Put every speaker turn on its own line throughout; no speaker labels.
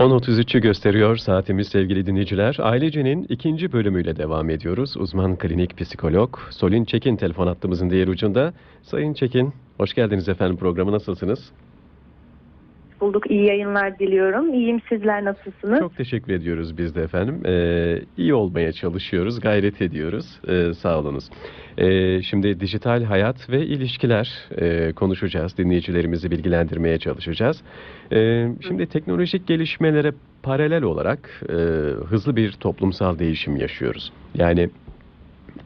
10.33'ü gösteriyor saatimiz sevgili dinleyiciler. Ailecenin ikinci bölümüyle devam ediyoruz. Uzman klinik psikolog Solin Çekin telefon hattımızın diğer ucunda. Sayın Çekin, hoş geldiniz efendim programa nasılsınız?
Bulduk. İyi yayınlar diliyorum. İyiyim sizler nasılsınız?
Çok teşekkür ediyoruz biz de efendim. Ee, iyi olmaya çalışıyoruz, gayret ediyoruz. Ee, sağ. Ee, şimdi dijital hayat ve ilişkiler e, konuşacağız. Dinleyicilerimizi bilgilendirmeye çalışacağız. Ee, şimdi teknolojik gelişmelere paralel olarak e, hızlı bir toplumsal değişim yaşıyoruz. Yani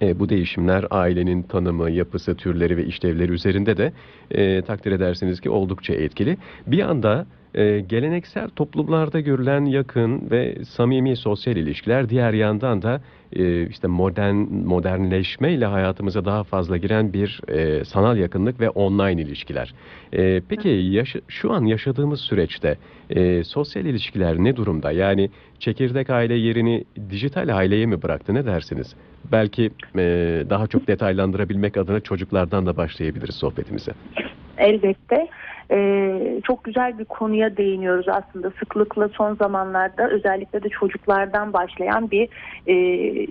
e, bu değişimler ailenin tanımı, yapısı, türleri ve işlevleri üzerinde de e, takdir edersiniz ki oldukça etkili. Bir anda e, geleneksel toplumlarda görülen yakın ve samimi sosyal ilişkiler diğer yandan da e, işte modern modernleşme ile hayatımıza daha fazla giren bir e, sanal yakınlık ve online ilişkiler. E, peki yaşa- şu an yaşadığımız süreçte e, sosyal ilişkiler ne durumda? Yani çekirdek aile yerini dijital aileye mi bıraktı? Ne dersiniz? Belki e, daha çok detaylandırabilmek adına çocuklardan da başlayabiliriz sohbetimize.
Elbette. Ee, çok güzel bir konuya değiniyoruz aslında. Sıklıkla son zamanlarda özellikle de çocuklardan başlayan bir e,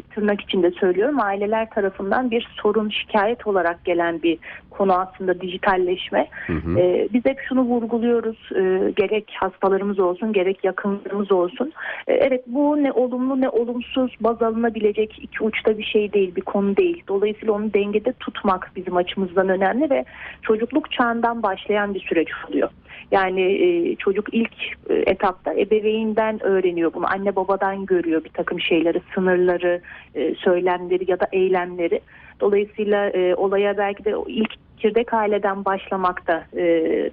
tırnak içinde söylüyorum. Aileler tarafından bir sorun şikayet olarak gelen bir konu aslında dijitalleşme.
Hı hı.
Ee, biz hep şunu vurguluyoruz. Ee, gerek hastalarımız olsun gerek yakınlarımız olsun. Ee, evet bu ne olumlu ne olumsuz baz alınabilecek iki uçta bir şey değil bir konu değil. Dolayısıyla onu dengede tutmak bizim açımızdan önemli ve çocukluk çağından başlayan bir süreç oluyor. Yani e, çocuk ilk e, etapta ebeveynden öğreniyor bunu. Anne babadan görüyor bir takım şeyleri, sınırları, e, söylemleri ya da eylemleri. Dolayısıyla e, olaya belki de ilk çekirdek aileden başlamak da e,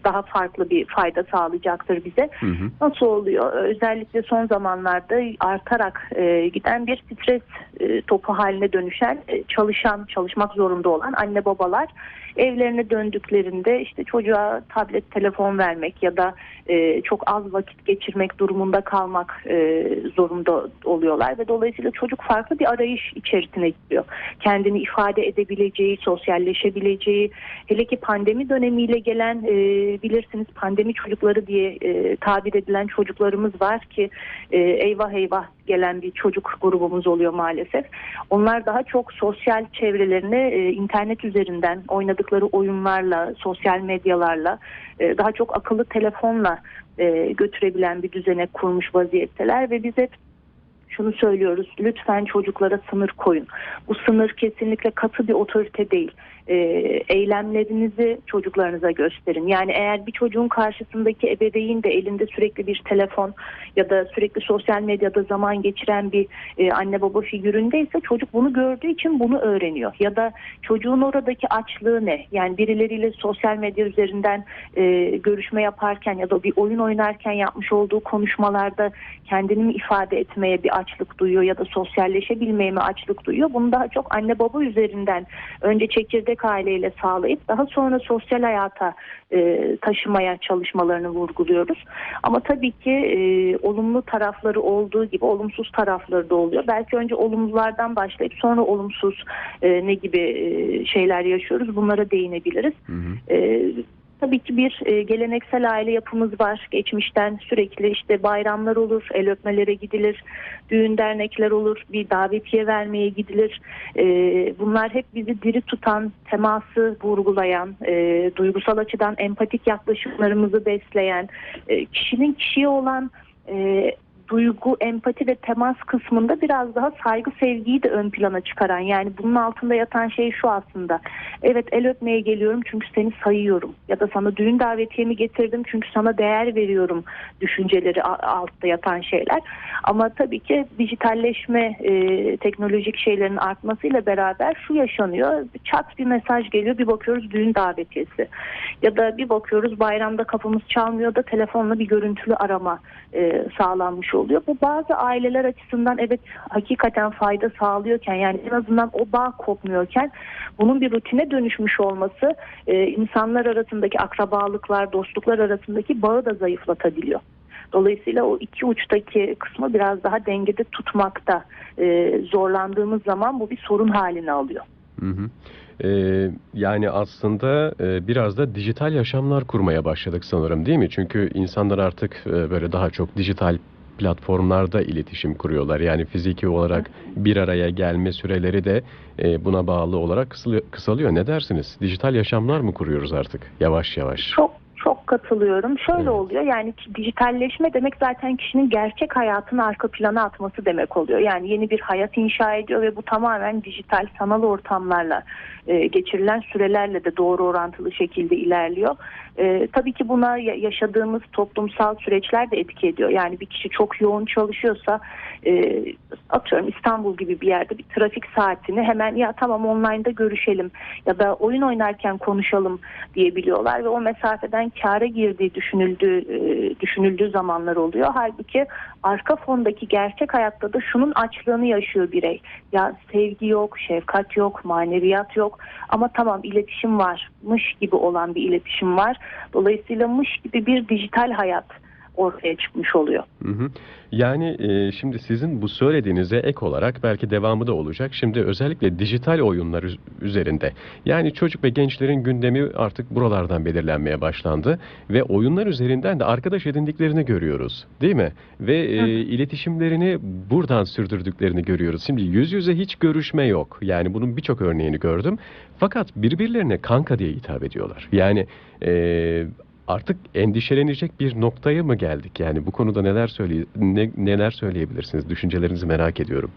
daha farklı bir fayda sağlayacaktır bize.
Hı hı.
Nasıl oluyor? Özellikle son zamanlarda artarak e, giden bir stres e, topu haline dönüşen e, çalışan, çalışmak zorunda olan anne babalar evlerine döndüklerinde işte çocuğa tablet, telefon vermek ya da e, çok az vakit geçirmek durumunda kalmak zorunda oluyorlar ve dolayısıyla çocuk farklı bir arayış içerisine giriyor. Kendini ifade edebileceği, sosyalleşebileceği, hele ki pandemi dönemiyle gelen bilirsiniz pandemi çocukları diye tabir edilen çocuklarımız var ki eyvah eyvah gelen bir çocuk grubumuz oluyor maalesef. Onlar daha çok sosyal çevrelerini e, internet üzerinden oynadıkları oyunlarla, sosyal medyalarla, e, daha çok akıllı telefonla e, götürebilen bir düzene kurmuş vaziyetteler ve biz hep şunu söylüyoruz. Lütfen çocuklara sınır koyun. Bu sınır kesinlikle katı bir otorite değil. E, eylemlerinizi çocuklarınıza gösterin. Yani eğer bir çocuğun karşısındaki ebeveyn de elinde sürekli bir telefon ya da sürekli sosyal medyada zaman geçiren bir e, anne baba figüründeyse çocuk bunu gördüğü için bunu öğreniyor. Ya da çocuğun oradaki açlığı ne? Yani birileriyle sosyal medya üzerinden e, görüşme yaparken ya da bir oyun oynarken yapmış olduğu konuşmalarda kendini ifade etmeye bir açlık duyuyor ya da sosyalleşebilmeye mi açlık duyuyor? Bunu daha çok anne baba üzerinden önce çekirdek aileyle sağlayıp daha sonra sosyal hayata e, taşımaya çalışmalarını vurguluyoruz. Ama tabii ki e, olumlu tarafları olduğu gibi olumsuz tarafları da oluyor. Belki önce olumlulardan başlayıp sonra olumsuz e, ne gibi e, şeyler yaşıyoruz bunlara değinebiliriz.
Hı hı.
E, Tabii ki bir e, geleneksel aile yapımız var. Geçmişten sürekli işte bayramlar olur, el öpmelere gidilir, düğün dernekler olur, bir davetiye vermeye gidilir. E, bunlar hep bizi diri tutan, teması vurgulayan, e, duygusal açıdan empatik yaklaşımlarımızı besleyen, kişinin kişiye olan duygu, empati ve temas kısmında biraz daha saygı, sevgiyi de ön plana çıkaran. Yani bunun altında yatan şey şu aslında. Evet el öpmeye geliyorum çünkü seni sayıyorum. Ya da sana düğün davetiyemi getirdim çünkü sana değer veriyorum düşünceleri altta yatan şeyler. Ama tabii ki dijitalleşme, e, teknolojik şeylerin artmasıyla beraber şu yaşanıyor. Çat bir mesaj geliyor bir bakıyoruz düğün davetiyesi. Ya da bir bakıyoruz bayramda kapımız çalmıyor da telefonla bir görüntülü arama e, sağlanmış oluyor. Bu bazı aileler açısından evet hakikaten fayda sağlıyorken yani en azından o bağ kopmuyorken bunun bir rutine dönüşmüş olması e, insanlar arasındaki akrabalıklar, dostluklar arasındaki bağı da zayıflatabiliyor. Dolayısıyla o iki uçtaki kısmı biraz daha dengede tutmakta e, zorlandığımız zaman bu bir sorun haline alıyor.
Hı hı. Ee, yani aslında e, biraz da dijital yaşamlar kurmaya başladık sanırım değil mi? Çünkü insanlar artık e, böyle daha çok dijital platformlarda iletişim kuruyorlar. Yani fiziki olarak bir araya gelme süreleri de e, buna bağlı olarak kısalıyor. Ne dersiniz? Dijital yaşamlar mı kuruyoruz artık yavaş yavaş?
Çok katılıyorum. Şöyle
Evet.
oluyor yani dijitalleşme demek zaten kişinin gerçek hayatını arka plana atması demek oluyor. Yani yeni bir hayat inşa ediyor ve bu tamamen dijital sanal ortamlarla e, geçirilen sürelerle de doğru orantılı şekilde ilerliyor. E, tabii ki buna ya- yaşadığımız toplumsal süreçler de etki ediyor. Yani bir kişi çok yoğun çalışıyorsa e, atıyorum İstanbul gibi bir yerde bir trafik saatini hemen ya tamam online'da görüşelim ya da oyun oynarken konuşalım diyebiliyorlar ve o mesafeden kâra girdiği düşünüldüğü e, düşünüldüğü zamanlar oluyor. Halbuki arka fondaki gerçek hayatta da şunun açlığını yaşıyor birey. Ya sevgi yok, şefkat yok, maneviyat yok ama tamam iletişim varmış gibi olan bir iletişim var. Dolayısıyla mış gibi bir dijital hayat ortaya çıkmış oluyor.
Hı hı. Yani e, şimdi sizin bu söylediğinize ek olarak belki devamı da olacak. Şimdi özellikle dijital oyunlar üz- üzerinde. Yani çocuk ve gençlerin gündemi artık buralardan belirlenmeye başlandı ve oyunlar üzerinden de arkadaş edindiklerini görüyoruz, değil mi? Ve e, iletişimlerini buradan sürdürdüklerini görüyoruz. Şimdi yüz yüze hiç görüşme yok. Yani bunun birçok örneğini gördüm. Fakat birbirlerine kanka diye hitap ediyorlar. Yani e, artık endişelenecek bir noktaya mı geldik? Yani bu konuda neler söyle ne- neler söyleyebilirsiniz? Düşüncelerinizi merak ediyorum.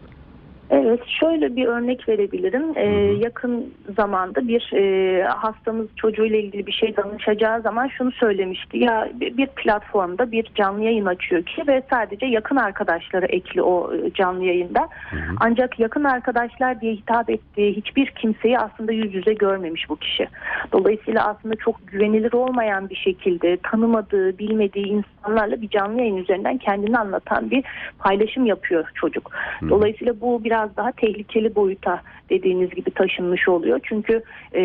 Evet, şöyle bir örnek verebilirim. Ee, yakın zamanda bir e, hastamız çocuğuyla ilgili bir şey danışacağı zaman şunu söylemişti. Ya bir bir platformda bir canlı yayın açıyor ki ve sadece yakın arkadaşları ekli o e, canlı yayında.
Hı hı.
Ancak yakın arkadaşlar diye hitap ettiği hiçbir kimseyi aslında yüz yüze görmemiş bu kişi. Dolayısıyla aslında çok güvenilir olmayan bir şekilde tanımadığı, bilmediği insanlarla bir canlı yayın üzerinden kendini anlatan bir paylaşım yapıyor çocuk. Dolayısıyla bu biraz daha tehlikeli boyuta dediğiniz gibi taşınmış oluyor. Çünkü e,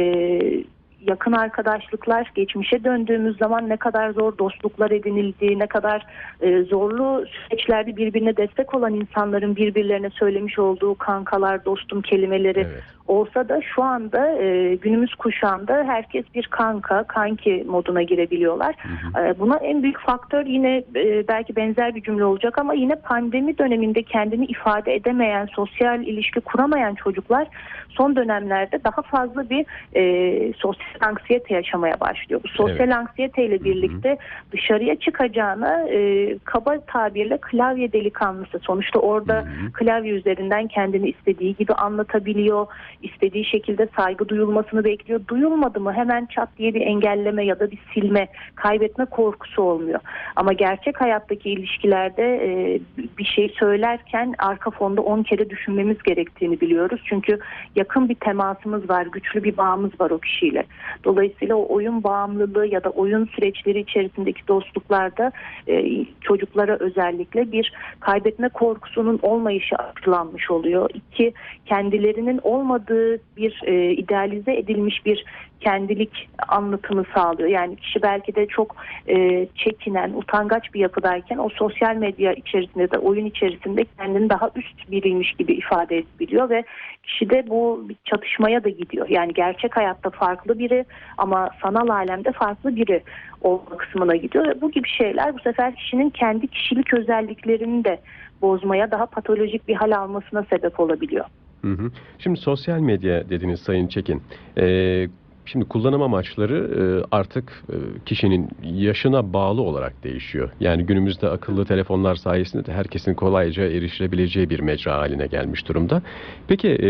yakın arkadaşlıklar geçmişe döndüğümüz zaman ne kadar zor dostluklar edinildiği, ne kadar e, zorlu süreçlerde birbirine destek olan insanların birbirlerine söylemiş olduğu kankalar, dostum kelimeleri
Evet.
Olsa da şu anda e, günümüz kuşağında herkes bir kanka, kanki moduna girebiliyorlar.
Hı hı.
E, Buna en büyük faktör yine e, belki benzer bir cümle olacak ama yine pandemi döneminde kendini ifade edemeyen, sosyal ilişki kuramayan çocuklar son dönemlerde daha fazla bir e, sosyal anksiyete yaşamaya başlıyor. Bu sosyal
Evet.
anksiyeteyle birlikte dışarıya çıkacağına e, kaba tabirle klavye delikanlısı. Sonuçta orada
Hı hı.
klavye üzerinden kendini istediği gibi anlatabiliyor. İstediği şekilde saygı duyulmasını bekliyor. Duyulmadı mı hemen çat diye bir engelleme ya da bir silme, kaybetme korkusu olmuyor. Ama gerçek hayattaki ilişkilerde e, bir şey söylerken arka fonda 10 kere düşünmemiz gerektiğini biliyoruz. Çünkü yakın bir temasımız var, güçlü bir bağımız var o kişiyle. Dolayısıyla o oyun bağımlılığı ya da oyun süreçleri içerisindeki dostluklarda e, çocuklara özellikle bir kaybetme korkusunun olmayışı aşılanmış oluyor. İki, kendilerinin olmadığı bir e, idealize edilmiş bir kendilik anlatımı sağlıyor. Yani kişi belki de çok e, çekinen, utangaç bir yapıdayken o sosyal medya içerisinde de oyun içerisinde kendini daha üst biriymiş gibi ifade edebiliyor ve kişi de bu bir çatışmaya da gidiyor. Yani gerçek hayatta farklı biri ama sanal alemde farklı biri olma kısmına gidiyor. Bu gibi şeyler bu sefer kişinin kendi kişilik özelliklerini de bozmaya, daha patolojik bir hal almasına sebep olabiliyor.
Hı hı. Şimdi sosyal medya dediniz Sayın Çekin. Ee, şimdi kullanım amaçları e, artık e, kişinin yaşına bağlı olarak değişiyor. Yani günümüzde akıllı telefonlar sayesinde de herkesin kolayca erişilebileceği bir mecra haline gelmiş durumda. Peki e,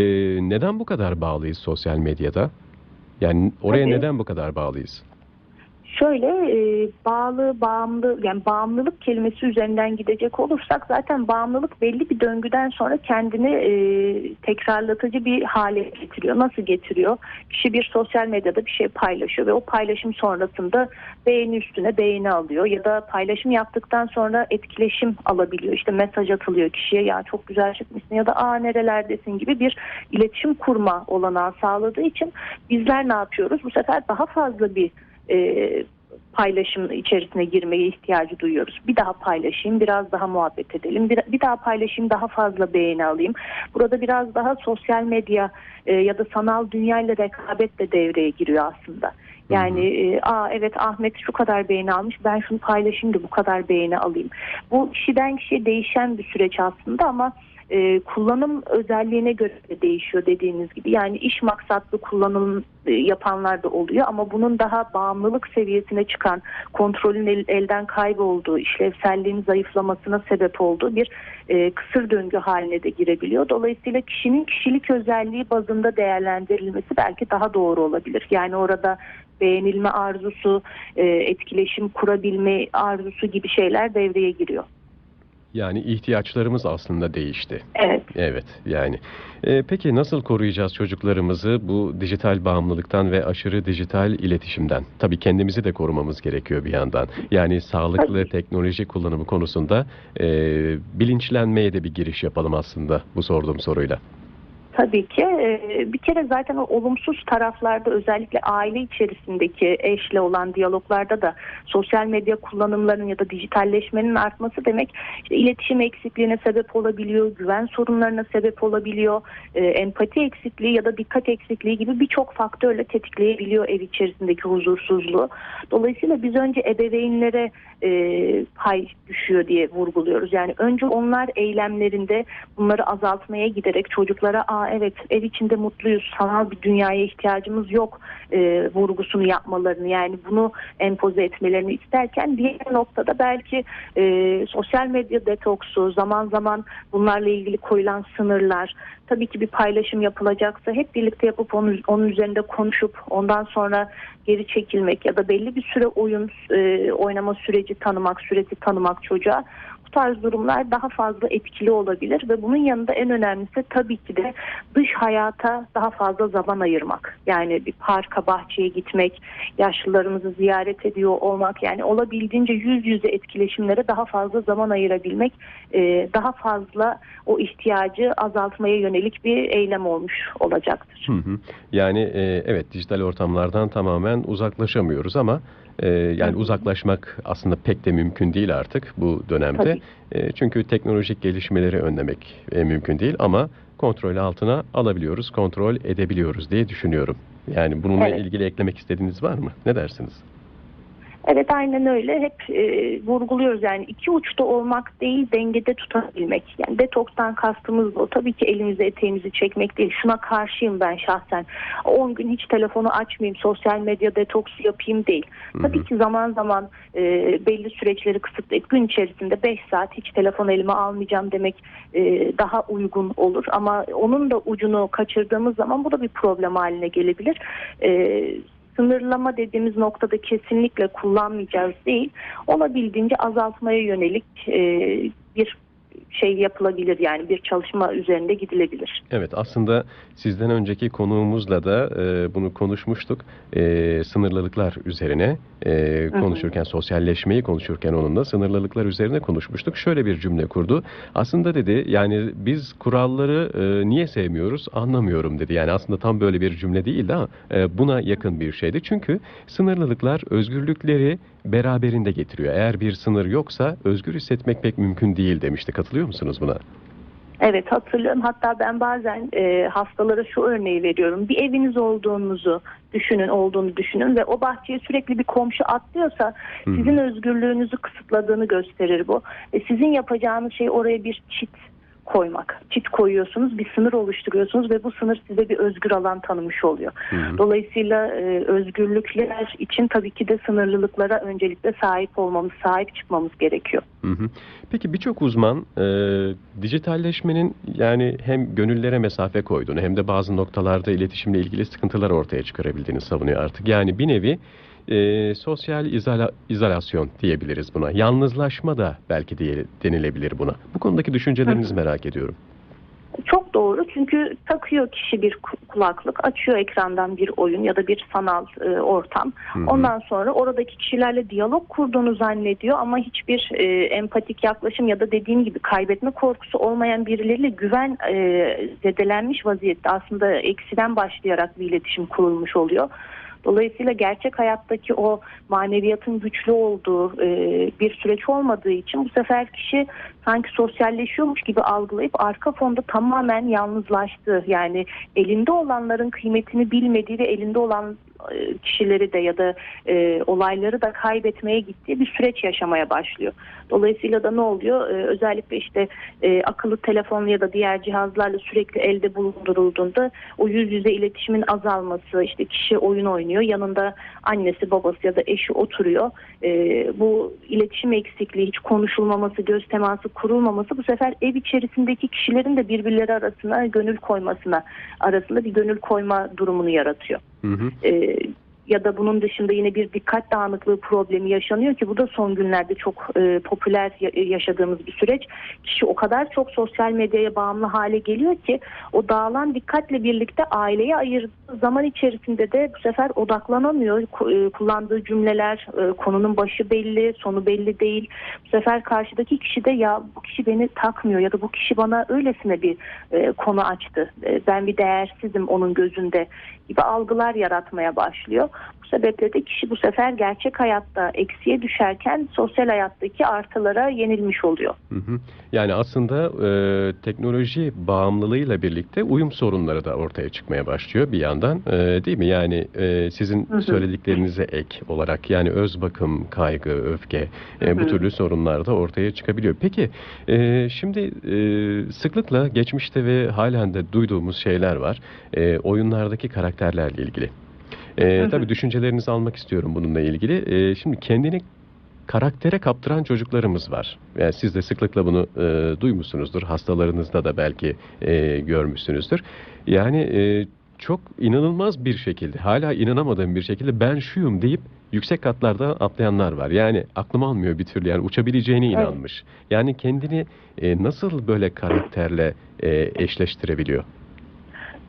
neden bu kadar bağlıyız sosyal medyada? Yani oraya
Tabii.
neden bu kadar bağlıyız?
Şöyle e, bağlı, bağımlı yani bağımlılık kelimesi üzerinden gidecek olursak zaten bağımlılık belli bir döngüden sonra kendini e, tekrarlatıcı bir hale getiriyor. Nasıl getiriyor? Kişi bir sosyal medyada bir şey paylaşıyor ve o paylaşım sonrasında beğeni üstüne beğeni alıyor ya da paylaşım yaptıktan sonra etkileşim alabiliyor. İşte mesaj atılıyor kişiye ya çok güzel çıkmışsın ya da aa nerelerdesin gibi bir iletişim kurma olanağı sağladığı için bizler ne yapıyoruz? Bu sefer daha fazla bir e, paylaşım içerisine girmeye ihtiyacı duyuyoruz. Bir daha paylaşayım, biraz daha muhabbet edelim, bir, bir daha paylaşayım, daha fazla beğeni alayım. Burada biraz daha sosyal medya e, ya da sanal dünya ile rekabet de devreye giriyor aslında. Yani e, aa evet Ahmet şu kadar beğeni almış ben şunu paylaşayım da bu kadar beğeni alayım. Bu kişiden kişiye değişen bir süreç aslında ama e, kullanım özelliğine göre de değişiyor dediğiniz gibi. Yani iş maksatlı kullanım e, yapanlar da oluyor ama bunun daha bağımlılık seviyesine çıkan, kontrolün el- elden kaybolduğu, işlevselliğin zayıflamasına sebep olduğu bir e, kısır döngü haline de girebiliyor. Dolayısıyla kişinin kişilik özelliği bazında değerlendirilmesi belki daha doğru olabilir. Yani orada beğenilme arzusu, e, etkileşim kurabilme arzusu gibi şeyler devreye giriyor.
Yani ihtiyaçlarımız aslında değişti.
Evet.
Evet yani. Ee, peki nasıl koruyacağız çocuklarımızı bu dijital bağımlılıktan ve aşırı dijital iletişimden? Tabii kendimizi de korumamız gerekiyor bir yandan. Yani sağlıklı
Tabii.
teknoloji kullanımı konusunda e, bilinçlenmeye de bir giriş yapalım aslında bu sorduğum soruyla.
Tabii ki. Bir kere zaten o olumsuz taraflarda özellikle aile içerisindeki eşle olan diyaloglarda da sosyal medya kullanımlarının ya da dijitalleşmenin artması demek işte iletişim eksikliğine sebep olabiliyor, güven sorunlarına sebep olabiliyor, empati eksikliği ya da dikkat eksikliği gibi birçok faktörle tetikleyebiliyor ev içerisindeki huzursuzluğu. Dolayısıyla biz önce ebeveynlere pay düşüyor diye vurguluyoruz. Yani önce onlar eylemlerinde bunları azaltmaya giderek çocuklara evet ev içinde mutluyuz, sanal bir dünyaya ihtiyacımız yok e, vurgusunu yapmalarını yani bunu empoze etmelerini isterken diğer noktada belki e, sosyal medya detoksu, zaman zaman bunlarla ilgili koyulan sınırlar, tabii ki bir paylaşım yapılacaksa hep birlikte yapıp onun, onun üzerinde konuşup ondan sonra geri çekilmek ya da belli bir süre oyun e, oynama süreci tanımak, süresi tanımak çocuğa bu tarz durumlar daha fazla etkili olabilir ve bunun yanında en önemlisi tabii ki de dış hayata daha fazla zaman ayırmak. Yani bir parka, bahçeye gitmek, yaşlılarımızı ziyaret ediyor olmak yani olabildiğince yüz yüze etkileşimlere daha fazla zaman ayırabilmek e, daha fazla o ihtiyacı azaltmaya yönelik bir eylem olmuş olacaktır.
Yani e, evet dijital ortamlardan tamamen uzaklaşamıyoruz ama e, yani uzaklaşmak aslında pek de mümkün değil artık bu dönemde. E, çünkü teknolojik gelişmeleri önlemek e, mümkün değil ama kontrol altına alabiliyoruz, kontrol edebiliyoruz diye düşünüyorum. Yani bununla
Evet.
ilgili eklemek istediğiniz var mı? Ne dersiniz?
Evet aynen öyle. Hep e, vurguluyoruz yani iki uçta olmak değil dengede tutabilmek. Yani detokstan kastımız o. Tabii ki elimizi eteğimizi çekmek değil. Şuna karşıyım ben şahsen. 10 gün hiç telefonu açmayayım, sosyal medya detoksu yapayım değil.
Hı hı.
Tabii ki zaman zaman e, belli süreçleri kısıtlayıp gün içerisinde 5 saat hiç telefon elime almayacağım demek e, daha uygun olur. Ama onun da ucunu kaçırdığımız zaman bu da bir problem haline gelebilir. E, sınırlama dediğimiz noktada kesinlikle kullanmayacağız değil. Olabildiğince azaltmaya yönelik e, bir şey yapılabilir yani bir çalışma üzerinde gidilebilir.
Evet aslında sizden önceki konuğumuzla da e, bunu konuşmuştuk. E, sınırlılıklar üzerine e, konuşurken sosyalleşmeyi konuşurken onunla sınırlılıklar üzerine konuşmuştuk. Şöyle bir cümle kurdu. Aslında dedi yani biz kuralları e, niye sevmiyoruz anlamıyorum dedi. Yani aslında tam böyle bir cümle değildi ama e, buna yakın bir şeydi. Çünkü sınırlılıklar özgürlükleri beraberinde getiriyor. Eğer bir sınır yoksa özgür hissetmek pek mümkün değil demişti. Katılıyor musunuz buna?
Evet hatırlıyorum. Hatta ben bazen e, hastalara şu örneği veriyorum. Bir eviniz olduğunuzu düşünün, olduğunu düşünün ve o bahçeye sürekli bir komşu atlıyorsa sizin özgürlüğünüzü kısıtladığını gösterir bu. E, sizin yapacağınız şey oraya bir çit koymak. Çit koyuyorsunuz, bir sınır oluşturuyorsunuz ve bu sınır size bir özgür alan tanımış oluyor.
Hı hı.
Dolayısıyla e, özgürlükler için tabii ki de sınırlılıklara öncelikle sahip olmamız, sahip çıkmamız gerekiyor.
Hı hı. Peki birçok uzman e, dijitalleşmenin yani hem gönüllere mesafe koyduğunu hem de bazı noktalarda iletişimle ilgili sıkıntılar ortaya çıkarabildiğini savunuyor artık. Yani bir nevi e, sosyal izola- izolasyon diyebiliriz buna. Yalnızlaşma da belki diye denilebilir buna. Bu konudaki düşüncelerinizi merak ediyorum.
Çok doğru çünkü takıyor kişi bir ku- kulaklık, açıyor ekrandan bir oyun ya da bir sanal e, ortam.
Hı hı.
Ondan sonra oradaki kişilerle diyalog kurduğunu zannediyor ama hiçbir e, empatik yaklaşım ya da dediğim gibi kaybetme korkusu olmayan birileriyle güven e, zedelenmiş vaziyette aslında eksiden başlayarak bir iletişim kurulmuş oluyor. Dolayısıyla gerçek hayattaki o maneviyatın güçlü olduğu e, bir süreç olmadığı için bu sefer kişi sanki sosyalleşiyormuş gibi algılayıp arka fonda tamamen yalnızlaştı. Yani elinde olanların kıymetini bilmediği ve elinde olan kişileri de ya da e, olayları da kaybetmeye gittiği bir süreç yaşamaya başlıyor. Dolayısıyla da ne oluyor? E, özellikle işte e, akıllı telefon ya da diğer cihazlarla sürekli elde bulundurulduğunda o yüz yüze iletişimin azalması, işte kişi oyun oynuyor, yanında annesi, babası ya da eşi oturuyor. E, bu iletişim eksikliği, hiç konuşulmaması, göz teması kurulmaması bu sefer ev içerisindeki kişilerin de birbirleri arasına gönül koymasına arasında bir gönül koyma durumunu yaratıyor.
Hı hı.
E, ya da bunun dışında yine bir dikkat dağınıklığı problemi yaşanıyor ki bu da son günlerde çok e, popüler ya- yaşadığımız bir süreç. Kişi o kadar çok sosyal medyaya bağımlı hale geliyor ki o dağılan dikkatle birlikte aileye ayırdığı zaman içerisinde de bu sefer odaklanamıyor. E, Kullandığı cümleler, e, konunun başı belli, sonu belli değil. Bu sefer karşıdaki kişi de ya bu kişi beni takmıyor ya da bu kişi bana öylesine bir e, konu açtı. Ben bir değersizim onun gözünde gibi algılar yaratmaya başlıyor. Sebeple de kişi bu sefer gerçek hayatta eksiye düşerken sosyal hayattaki artılara yenilmiş oluyor.
Hı hı. Yani aslında e, teknoloji bağımlılığıyla birlikte uyum sorunları da ortaya çıkmaya başlıyor bir yandan e, değil mi? Yani e, sizin
Hı hı.
söylediklerinize ek olarak yani öz bakım, kaygı, öfke e,
Hı
bu
hı.
türlü sorunlar da ortaya çıkabiliyor. Peki e, şimdi e, sıklıkla geçmişte ve halen de duyduğumuz şeyler var E, oyunlardaki karakterlerle ilgili. E,
hı.
tabii düşüncelerinizi almak istiyorum bununla ilgili. E, şimdi kendini karaktere kaptıran çocuklarımız var. Yani siz de sıklıkla bunu e, duymuşsunuzdur. Hastalarınızda da belki e, görmüşsünüzdür. Yani e, çok inanılmaz bir şekilde, hala inanamadığım bir şekilde ben şuyum deyip yüksek katlarda atlayanlar var. Yani aklım almıyor bir türlü. Yani uçabileceğine inanmış. Yani kendini e, nasıl böyle karakterle e, eşleştirebiliyor?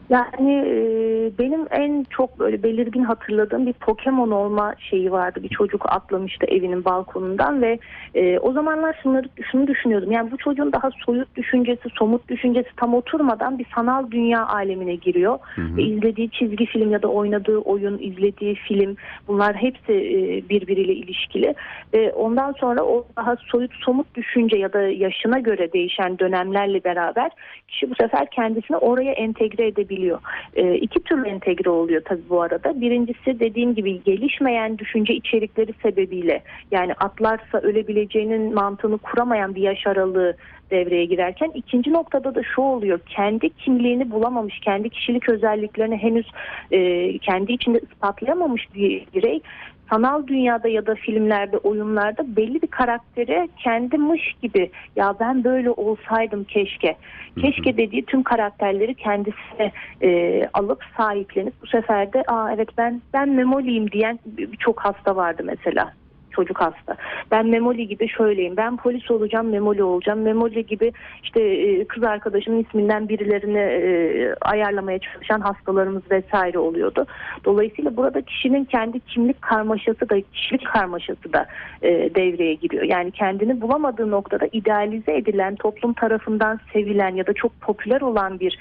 Yani e, benim en çok böyle belirgin hatırladığım bir Pokemon olma şeyi vardı. Bir çocuk atlamıştı evinin balkonundan ve e, o zamanlar şunları şunu düşünüyordum. Yani bu çocuğun daha soyut düşüncesi, somut düşüncesi tam oturmadan bir sanal dünya alemine giriyor.
Hı hı.
Ve izlediği çizgi film ya da oynadığı oyun, izlediği film bunlar hepsi e, birbiriyle ilişkili. Ve ondan sonra o daha soyut somut düşünce ya da yaşına göre değişen dönemlerle beraber kişi bu sefer kendisini oraya entegre edebiliyor. E, iki türlü entegre oluyor tabii bu arada. Birincisi dediğim gibi gelişmeyen düşünce içerikleri sebebiyle yani atlarsa ölebileceğinin mantığını kuramayan bir yaş aralığı devreye girerken ikinci noktada da şu oluyor. Kendi kimliğini bulamamış kendi kişilik özelliklerini henüz e, kendi içinde ispatlayamamış bir birey sanal dünyada ya da filmlerde oyunlarda belli bir karaktere kendimiş gibi ya ben böyle olsaydım keşke. Keşke dediği tüm karakterleri kendisine e, alıp sahiplenip bu sefer de aa evet ben ben memoliyim diyen bir- birçok hasta vardı mesela çocuk hasta. Ben Memoli gibi şöyleyim. Ben polis olacağım, Memoli olacağım. Memoli gibi işte e, kız arkadaşımın isminden birilerini e, ayarlamaya çalışan hastalarımız vesaire oluyordu. Dolayısıyla burada kişinin kendi kimlik karmaşası da kişilik karmaşası da e, devreye giriyor. Yani kendini bulamadığı noktada idealize edilen, toplum tarafından sevilen ya da çok popüler olan bir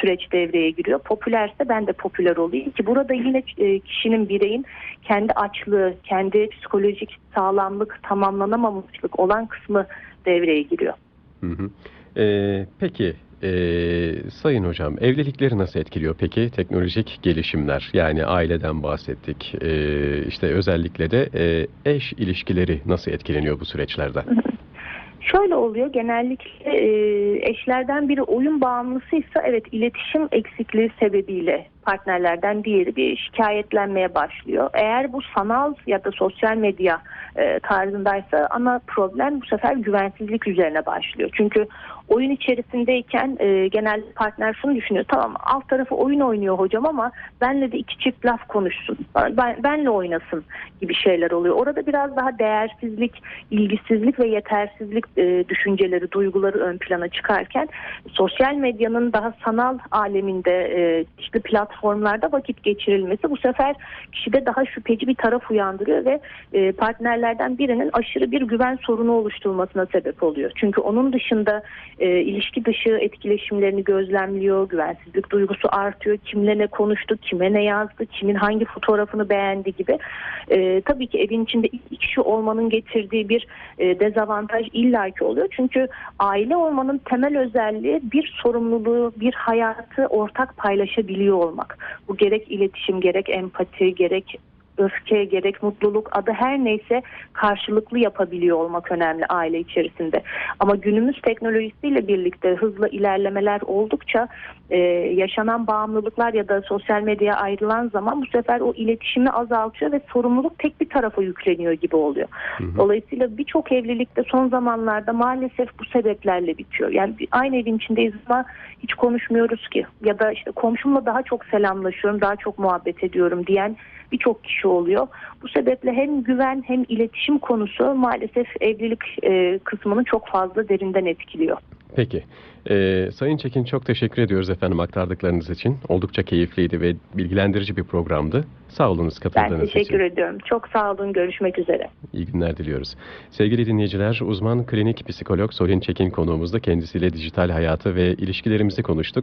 süreç devreye giriyor. Popülerse ben de popüler olayım ki burada yine kişinin bireyin kendi açlığı, kendi psikolojik sağlamlık, tamamlanamamışlık olan kısmı devreye giriyor.
Hı hı. Ee, peki e, Sayın Hocam evlilikleri nasıl etkiliyor peki teknolojik gelişimler? Yani aileden bahsettik. Ee, işte özellikle de e, eş ilişkileri nasıl etkileniyor bu süreçlerden?
Şöyle oluyor genellikle e, eşlerden biri oyun bağımlısıysa evet iletişim eksikliği sebebiyle partnerlerden diğeri bir şikayetlenmeye başlıyor. Eğer bu sanal ya da sosyal medya e, tarzındaysa ana problem bu sefer güvensizlik üzerine başlıyor. Çünkü oyun içerisindeyken e, genel partner şunu düşünüyor. Tamam alt tarafı oyun oynuyor hocam ama benle de iki çift laf konuşsun. Ben, benle oynasın gibi şeyler oluyor. Orada biraz daha değersizlik, ilgisizlik ve yetersizlik e, düşünceleri, duyguları ön plana çıkarken sosyal medyanın daha sanal aleminde e, işte platformlarda vakit geçirilmesi bu sefer kişide daha şüpheci bir taraf uyandırıyor ve e, partnerlerden birinin aşırı bir güven sorunu oluşturmasına sebep oluyor. Çünkü onun dışında e, ilişki dışı etkileşimlerini gözlemliyor, güvensizlik duygusu artıyor, kimle ne konuştu, kime ne yazdı, kimin hangi fotoğrafını beğendi gibi. E, tabii ki evin içinde iki kişi olmanın getirdiği bir e, dezavantaj illaki oluyor. Çünkü aile olmanın temel özelliği bir sorumluluğu, bir hayatı ortak paylaşabiliyor olmak. Olmak. Bu gerek iletişim, gerek empati, gerek öfke, gerek mutluluk adı her neyse karşılıklı yapabiliyor olmak önemli aile içerisinde. Ama günümüz teknolojisiyle birlikte hızlı ilerlemeler oldukça e, yaşanan bağımlılıklar ya da sosyal medyaya ayrılan zaman bu sefer o iletişimi azaltıyor ve sorumluluk tek bir tarafa yükleniyor gibi oluyor.
Hı hı.
Dolayısıyla birçok evlilikte son zamanlarda maalesef bu sebeplerle bitiyor. Yani aynı evin içindeyiz ama hiç konuşmuyoruz ki. Ya da işte komşumla daha çok selamlaşıyorum, daha çok muhabbet ediyorum diyen birçok kişi oluyor. Bu sebeple hem güven hem iletişim konusu maalesef evlilik e, kısmını çok fazla derinden etkiliyor.
Peki. Ee, Sayın Çekin çok teşekkür ediyoruz efendim aktardıklarınız için. Oldukça keyifliydi ve bilgilendirici bir programdı. Sağ olunuz
Ben
katıldığınız
teşekkür
için.
ediyorum. Çok sağ olun. Görüşmek üzere.
İyi günler diliyoruz. Sevgili dinleyiciler, uzman klinik psikolog Solin Çekin konuğumuzda kendisiyle dijital hayatı ve ilişkilerimizi konuştuk.